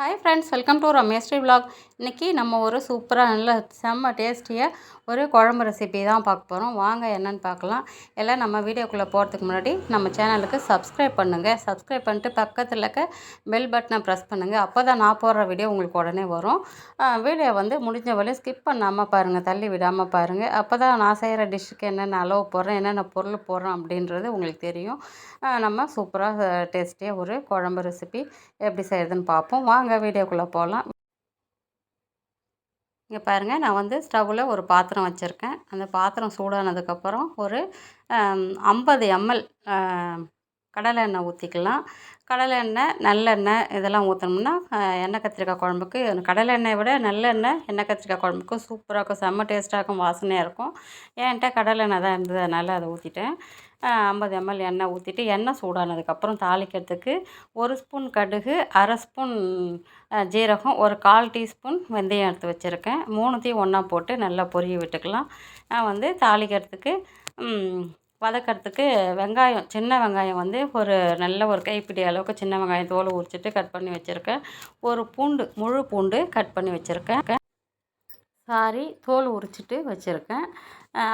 Hi friends welcome to Rameshri vlog இன்றைக்கி நம்ம ஒரு சூப்பராக நல்ல செம்ம டேஸ்டியாக ஒரு குழம்பு ரெசிபி தான் பார்க்க போகிறோம் வாங்க என்னென்னு பார்க்கலாம். எல்லாம் நம்ம வீடியோக்குள்ளே போகிறதுக்கு முன்னாடி நம்ம சேனலுக்கு சப்ஸ்கிரைப் பண்ணுங்கள் சப்ஸ்கிரைப் பண்ணிட்டு பக்கத்தில் இருக்க பெல் பட்டனை ப்ரெஸ் பண்ணுங்கள் அப்போ தான் நான் போடுற வீடியோ உங்களுக்கு உடனே வரும். வீடியோ வந்து முடிஞ்ச வரையும் ஸ்கிப் பண்ணாமல் பாருங்கள் தள்ளி விடாமல் பாருங்கள் அப்போ தான் நான் செய்கிற டிஷ்ஷுக்கு என்னென்ன அளவு போடுறேன் என்னென்ன பொருள் போடுறேன் அப்படின்றது உங்களுக்கு தெரியும். நம்ம சூப்பராக டேஸ்டியாக ஒரு குழம்பு ரெசிபி எப்படி செய்கிறதுன்னு பார்ப்போம். வாங்க வீடியோக்குள்ளே போகலாம் இங்கே பாருங்கள் நான் வந்து ஸ்டவ்வில் ஒரு பாத்திரம் வச்சுருக்கேன். அந்த பாத்திரம் சூடானதுக்கப்புறம் ஒரு ஐம்பது எம்எல் கடலை எண்ணெய் ஊற்றிக்கலாம் கடலை எண்ணெய் நல்லெண்ணெய் இதெல்லாம் ஊற்றினோம்னா எண்ணெய் கத்திரிக்காய் குழம்புக்கு கடலை எண்ணெயை விட நல்லெண்ணெய் எண்ணெய் கத்திரிக்காய் குழம்புக்கு சூப்பராக இருக்கும். செம்ம டேஸ்ட்டாக இருக்கும் வாசனையாக இருக்கும். என்கிட்ட கடலை எண்ணெய் தான் இருந்தது அதனால் அதை ஊற்றிட்டேன் ஐம்பது எம்எல் எண்ணெய் ஊற்றிட்டு எண்ணெய் சூடானதுக்கப்புறம் தாளிக்கிறதுக்கு ஒரு ஸ்பூன் கடுகு அரை ஸ்பூன் ஜீரகம் ஒரு கால் டீஸ்பூன் வெந்தயம் எடுத்து வச்சுருக்கேன். மூணுத்தையும் ஒன்றா போட்டு நல்லா பொரிய விட்டுக்கலாம். நான் வந்து தாளிக்கிறதுக்கு வதக்கிறதுக்கு வெங்காயம் சின்ன வெங்காயம் வந்து ஒரு நல்ல ஒரு கைப்பிடி அளவுக்கு சின்ன வெங்காயம் தோலை உரிச்சிட்டு கட் பண்ணி வச்சுருக்கேன். ஒரு பூண்டு முழு பூண்டு கட் பண்ணி வச்சுருக்கேன். சாரி தோல் உரிச்சிட்டு வச்சுருக்கேன்.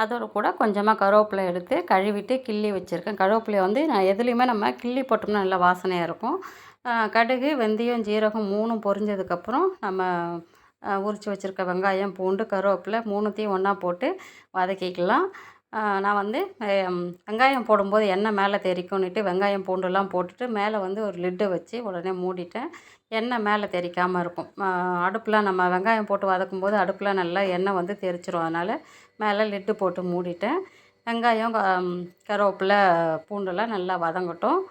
அதோடு கூட கொஞ்சமாக கருவேப்பிலை எடுத்து கழுவிட்டு கிள்ளி வச்சுருக்கேன். கருவேப்பிலையை வந்து நான் எதுலேயுமே நம்ம கிள்ளி போட்டோம்னா நல்லா வாசனையாக இருக்கும். கடுகு வெந்தயம் ஜீரகம் மூணும் பொரிஞ்சதுக்கப்புறம் நம்ம உரித்து வச்சுருக்க வெங்காயம் பூண்டு கருவேப்பிலை மூணுத்தையும் ஒன்றா போட்டு வதக்கிக்கலாம். நான் வந்து வெங்காயம் போடும்போது எண்ணெய் மேலே தெறிக்கும்னுட்டு வெங்காயம் பூண்டுலாம் போட்டுட்டு மேலே வந்து ஒரு லிட்டு வச்சு உடனே மூடிட்டேன். எண்ணெய் மேலே தெறிக்காமல் இருக்கும். அடுப்பில் நம்ம வெங்காயம் போட்டு வதக்கும் போது அடுப்பில் நல்லா எண்ணெய் வந்து தெரிச்சிரும். அதனால் மேலே லிட்டு போட்டு மூடிட்டேன். வெங்காயம் கருவேப்பிலை பூண்டெல்லாம் நல்லா வதங்கட்டும்.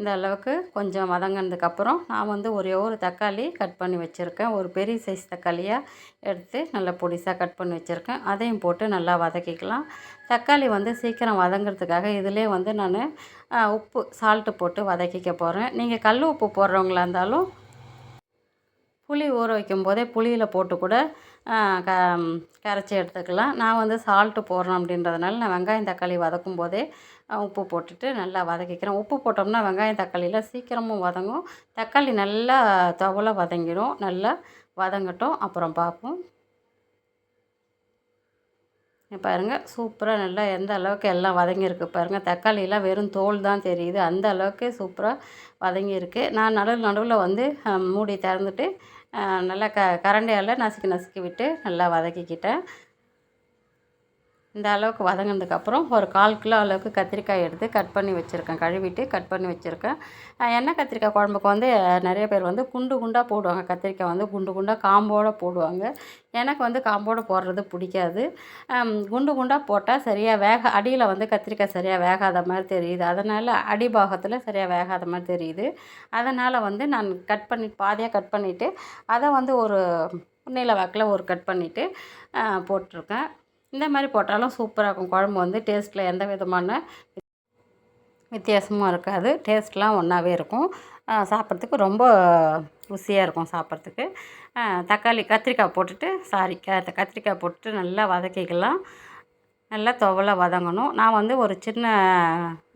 இந்த அளவுக்கு கொஞ்சம் வதங்கினதுக்கப்புறம் நான் வந்து ஒரே ஒரு தக்காளி கட் பண்ணி வச்சுருக்கேன். ஒரு பெரிய சைஸ் தக்காளியாக எடுத்து நல்லா பொடிசாக கட் பண்ணி வச்சுருக்கேன். அதையும் போட்டு நல்லா வதக்கிக்கலாம். தக்காளி வந்து சீக்கிரம் வதங்கிறதுக்காக இதிலே வந்து நான் உப்பு சால்ட்டு போட்டு வதக்கிக்க போகிறேன் நீங்கள் கல் உப்பு போடுறவங்களா இருந்தாலும் புளி ஊற வைக்கும் போதே புளியில் போட்டு கூட க கரைச்சி எடுத்துக்கலாம். நான் வந்து சால்ட்டு போடுறேன் அப்படின்றதுனால நான் வெங்காயம் தக்காளி வதக்கும் போதே உப்பு போட்டுட்டு நல்லா வதக்கிக்கிறேன். உப்பு போட்டோம்னா வெங்காயம் தக்காளியெலாம் சீக்கிரமும் வதங்கும். தக்காளி நல்லா துவல வதங்கிடும் நல்லா வதங்கட்டும். அப்புறம் பார்ப்போம். பாருங்கள் சூப்பராக நல்லா எந்த அளவுக்கு எல்லாம் வதங்கியிருக்கு பாருங்கள் தக்காளியெலாம் வெறும் தோல் தான் தெரியுது. அந்த அளவுக்கு சூப்பராக வதங்கியிருக்கு. நான் நடுவில் நடுவில் வந்து மூடி திறந்துட்டு நல்லா க கரண்டியால் நசுக்கி நசுக்கி விட்டு நல்லா வதக்கிக்கிட்டேன். இந்த அளவுக்கு வதங்கினதுக்கப்புறம் ஒரு கால் கிலோ அளவுக்கு கத்திரிக்காய் எடுத்து கட் பண்ணி வச்சுருக்கேன். கழுவிட்டு கட் பண்ணி வச்சுருக்கேன். எண்ணெய் கத்திரிக்காய் குழம்புக்கு வந்து நிறைய பேர் வந்து குண்டு குண்டாக போடுவாங்க. கத்திரிக்காய் வந்து குண்டு குண்டாக காம்போடு போடுவாங்க. எனக்கு வந்து காம்போடு போடுறது பிடிக்காது. குண்டு குண்டாக போட்டால் சரியாக வேக அடியில் வந்து கத்திரிக்காய் சரியாக வேகாத மாதிரி தெரியுது. அதனால் அடிபாகத்தில் சரியாக வேகாத மாதிரி தெரியுது. அதனால் வந்து நான் கட் பண்ணி பாதியாக கட் பண்ணிவிட்டு அதை வந்து ஒரு நீல வாக்கில் ஒரு கட் பண்ணிவிட்டு போட்டிருக்கேன். இந்த மாதிரி போட்டாலும் சூப்பராக இருக்கும். குழம்பு வந்து டேஸ்ட்டில் எந்த விதமான வித்தியாசமும் இருக்காது. டேஸ்ட்லாம் ஒன்றாவே இருக்கும். சாப்பிட்றதுக்கு ரொம்ப ருசியாக இருக்கும் சாப்பிட்றதுக்கு. தக்காளி கத்திரிக்காய் போட்டுட்டு சாரி கத்திரிக்காய் போட்டுட்டு நல்லா வதக்கிக்கலாம். நல்லா துவலாக வதங்கணும். நான் வந்து ஒரு சின்ன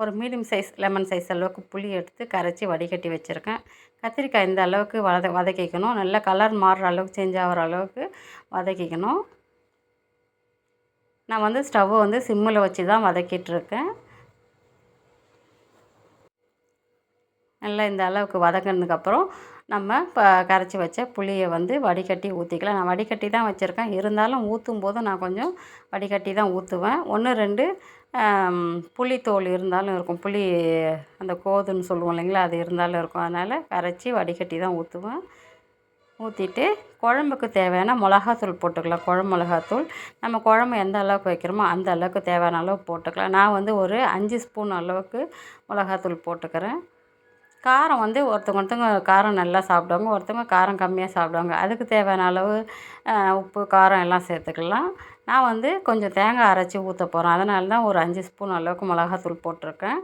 ஒரு மீடியம் சைஸ் லெமன் சைஸ் அளவுக்கு புளி எடுத்து கரைச்சி வடிகட்டி வச்சுருக்கேன். கத்திரிக்காய் இந்த அளவுக்கு வத வதக்கிக்கணும். நல்லா கலர் மாறுற அளவுக்கு சேஞ்ச் ஆகிற அளவுக்கு வதக்கிக்கணும். நான் வந்து ஸ்டவ்வை வந்து சிம்மில் வச்சு தான் வதக்கிட்டுருக்கேன். நல்லா இந்த அளவுக்கு வதங்கினதுக்கப்புறம் நம்ம இப்போ கரைச்சி வச்ச புளியை வந்து வடிகட்டி ஊற்றிக்கலாம் நான் வடிகட்டி தான் வச்சுருக்கேன். இருந்தாலும் ஊற்றும் போது நான் கொஞ்சம் வடிகட்டி தான் ஊற்றுவேன் ஒன்று ரெண்டு புளித்தோல் இருந்தாலும் இருக்கும். புளி அந்த கோதுன்னு சொல்லுவோம் இல்லைங்களா? அது இருந்தாலும் இருக்கும். அதனால் கரைச்சி வடிகட்டி தான் ஊற்றுவேன் ஊற்றிட்டு குழம்புக்கு தேவையான மிளகாத்தூள் போட்டுக்கலாம். குழம்பு மிளகாத்தூள். நம்ம குழம்பு எந்த அளவுக்கு வைக்கிறோமோ அந்த அளவுக்கு தேவையான அளவு போட்டுக்கலாம். நான் வந்து ஒரு அஞ்சு ஸ்பூன் அளவுக்கு மிளகாத்தூள் போட்டுக்கிறேன். காரம் வந்து ஒருத்தவங்க ஒருத்தவங்க காரம் நல்லா சாப்பிடுவாங்க ஒருத்தவங்க காரம் கம்மியாக சாப்பிடுவாங்க. அதுக்கு தேவையான அளவு உப்பு காரம் எல்லாம் சேர்த்துக்கலாம். நான் வந்து கொஞ்சம் தேங்காய் அரைச்சி ஊற்ற போகிறேன் அதனால தான் ஒரு அஞ்சு ஸ்பூன் அளவுக்கு மிளகாத்தூள் போட்டிருக்கேன்.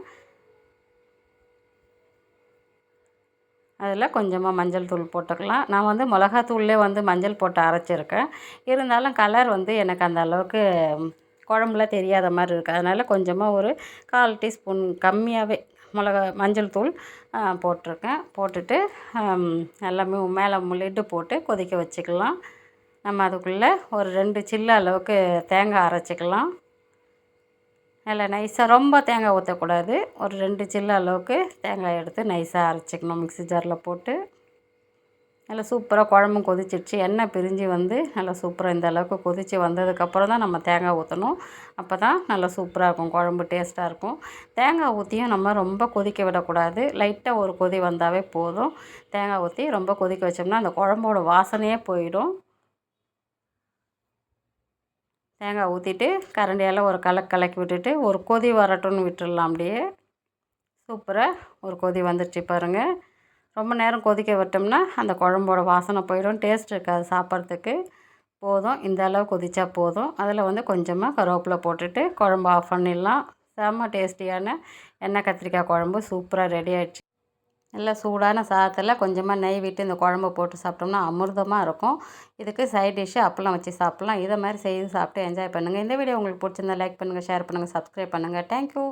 அதில் கொஞ்சமாக மஞ்சள் தூள் போட்டுக்கலாம். நான் வந்து மிளகாத்தூள்லே வந்து மஞ்சள் போட்டு அரைச்சிருக்கேன். இருந்தாலும் கலர் வந்து எனக்கு அந்த அளவுக்கு குழம்புல தெரியாத மாதிரி இருக்குது அதனால் கொஞ்சமாக ஒரு கால் டீஸ்பூன் கம்மியாகவே மிளகா மஞ்சள் தூள் போட்டிருக்கேன். போட்டுட்டு எல்லாமே மேலே லிட்டு போட்டு கொதிக்க வச்சுக்கலாம். நம்ம அதுக்குள்ளே ஒரு ரெண்டு சில்லு அளவுக்கு தேங்காய் அரைச்சிக்கலாம். நல்லா நைஸாக ரொம்ப தேங்காய் ஊற்றக்கூடாது ஒரு ரெண்டு சில்லு அளவுக்கு தேங்காய் எடுத்து நைஸாக அரைச்சிக்கணும். மிக்ஸி ஜாரில் போட்டு. நல்லா சூப்பராக குழம்பும் கொதிச்சிடுச்சு எண்ணெய் பிரிஞ்சு வந்து நல்லா சூப்பராக இந்த அளவுக்கு கொதித்து வந்ததுக்கப்புறம் தான் நம்ம தேங்காய் ஊற்றணும் அப்போ தான் நல்லா சூப்பராக இருக்கும். குழம்பு டேஸ்ட்டாக இருக்கும். தேங்காய் ஊற்றியும் நம்ம ரொம்ப கொதிக்க விடக்கூடாது. லைட்டாக ஒரு கொதி வந்தாவே போதும். தேங்காய் ஊற்றி ரொம்ப கொதிக்க வச்சோம்னா அந்த குழம்போட வாசனையே போயிடும். தேங்காய் ஊற்றிட்டு கரண்டியால் ஒரு கலக்கு கலக்கி விட்டுட்டு ஒரு கொதி வரட்டும்னு விட்டுடலாம் அப்படியே. சூப்பராக ஒரு கொதி வந்துடுச்சு பாருங்கள் ரொம்ப நேரம் கொதிக்க விட்டோம்னா அந்த குழம்போட வாசனை போயிடும். டேஸ்ட் இருக்காது சாப்பிட்றதுக்கு. போதும். இந்த அளவு கொதித்தா போதும். அதில் வந்து கொஞ்சமாக கருவேப்பிலை போட்டுட்டு குழம்பு ஆஃப் பண்ணிடலாம். செம்ம டேஸ்டியான எண்ணெய் கத்திரிக்காய் குழம்பு சூப்பராக ரெடி ஆகிடுச்சு நல்லா சூடான சாதத்தில் கொஞ்சமாக நெய் விட்டு இந்த குழம்பு போட்டு சாப்பிட்டோம்னா அமிர்தமாக இருக்கும். இதுக்கு சைட் டிஷ்ஷு அப்பளம் வச்சு சாப்பிட்லாம். இதை மாதிரி செய்து சாப்பிட்டு என்ஜாய் பண்ணுங்கள் இந்த வீடியோ உங்களுக்கு பிடிச்சிருந்தா லைக் பண்ணுங்கள் ஷேர் பண்ணுங்கள் சப்ஸ்கிரைப் பண்ணுங்கள் தேங்க்யூ